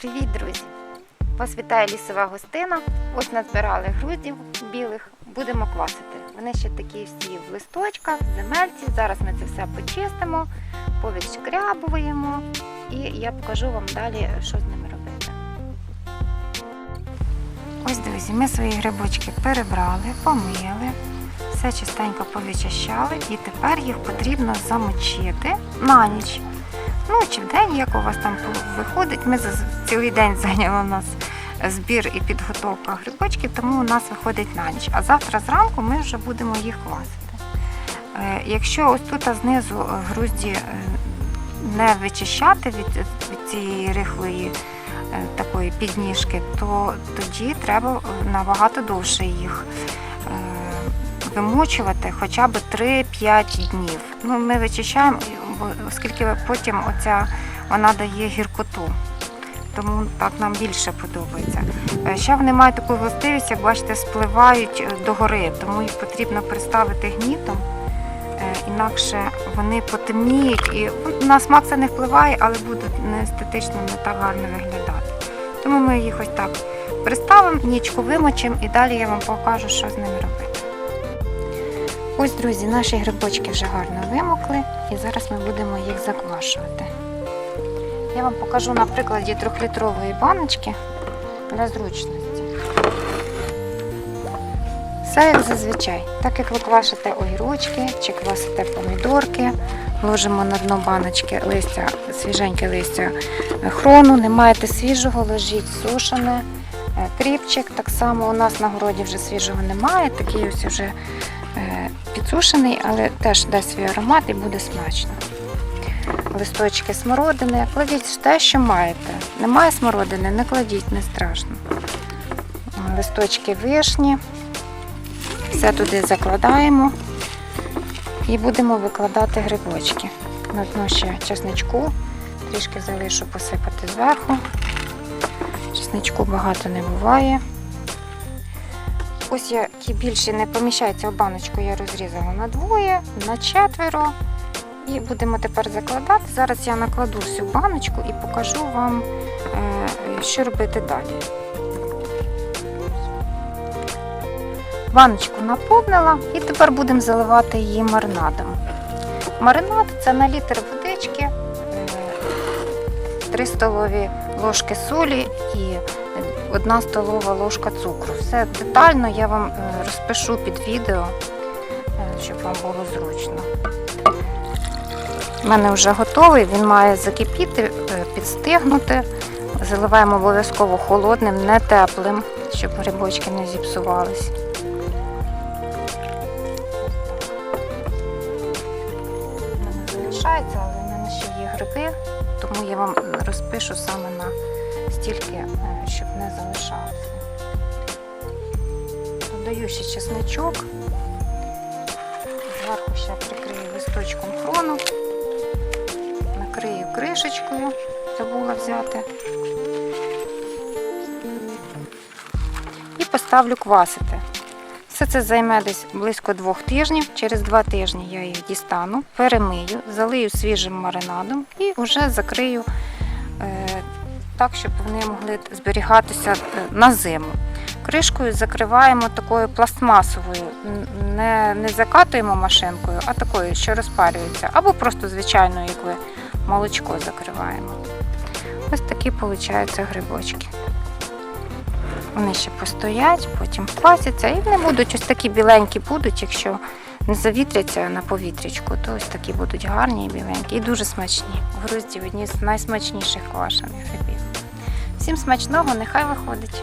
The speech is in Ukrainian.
Привіт, друзі! Вас вітає лісова гостина. Ось назбирали груздів білих, будемо квасити. Вони ще такі всі в листочках, в земельці. Зараз ми це все почистимо, повідшкрябуємо і я покажу вам далі, що з ними робити. Ось, друзі, ми свої грибочки перебрали, помили, все чистенько повичищали і тепер їх потрібно замочити на ніч. Ну, чи в день, як у вас там виходить. Ми за цілий день зайняли у нас збір і підготовка грибочків, тому у нас виходить на ніч. А завтра зранку ми вже будемо їх квасити. Е, Якщо ось тут знизу е, грузді е, не вичищати від, від цієї рихлої такої підніжки, то тоді треба набагато довше їх вимочувати хоча б 3-5 днів. Ну, ми вичищаємо, оскільки потім оця вона дає гіркоту. Тому так нам більше подобається. Е, Ще вони мають таку властивість, як бачите, спливають е, догори, тому їх потрібно приставити гнітом, е, інакше вони потемніють і ну, на смак це не впливає, але будуть не естетично не так гарно виглядати. Тому ми їх ось так приставимо, нічку вимочимо і далі я вам покажу, що з ними робити. Ось, друзі, наші грибочки вже гарно вимокли, і зараз ми будемо їх заквашувати. Я вам покажу на прикладі трьохлітрової баночки для зручності. Все як зазвичай. Так як ви квашите огірочки чи квасите помідорки, ложимо на дно баночки листя, свіженьке листя хрону, не маєте свіжого, ложіть сушене. Е, Кріпчик так само у нас на городі вже свіжого немає, такий ось вже підсушений, але теж дасть свій аромат і буде смачно. Листочки смородини, кладіть те, що маєте. Немає смородини, не кладіть, не страшно. Листочки вишні. Все туди закладаємо і будемо викладати грибочки. На дно ще чесничку, трішки залишу посипати зверху. Чесничку багато не буває. Ось які більше не поміщається в баночку, я розрізала на двоє, на четверо. І будемо тепер закладати. Зараз я накладу всю баночку і покажу вам, е, що робити далі. Баночку наповнила і тепер будемо заливати її маринадом. Маринад це на літр водички, 3 столові ложки солі і 1 столова ложка цукру. Все детально я вам е, розпишу під відео, е, щоб вам було зручно. У мене вже готовий, він має закипіти, е, підстигнути. Заливаємо обов'язково холодним, не теплим, щоб грибочки не зіпсувались. Залишається, але в мене ще є гриби, тому я вам розпишу саме на стільки, е, щоб не залишалося. Додаю ще чесничок, зверху ще прикрию листочком хрону накрию кришечкою, забула взяти. І поставлю квасити. Все це займе десь близько двох тижнів. Через два тижні я їх дістану, перемию, залию свіжим маринадом і вже закрию е, так, щоб вони могли зберігатися е, на зиму. Кришкою закриваємо такою пластмасовою, не, не закатуємо машинкою, а такою, що розпарюється, або просто звичайною, як ви молочко закриваємо. Ось такі виходять грибочки. Вони ще постоять, потім квасяться і вони будуть ось такі біленькі будуть, якщо не завітряться на повітрячку, то ось такі будуть гарні і біленькі і дуже смачні. Грузді одні з найсмачніших квашених грибів. Всім смачного, нехай виходить.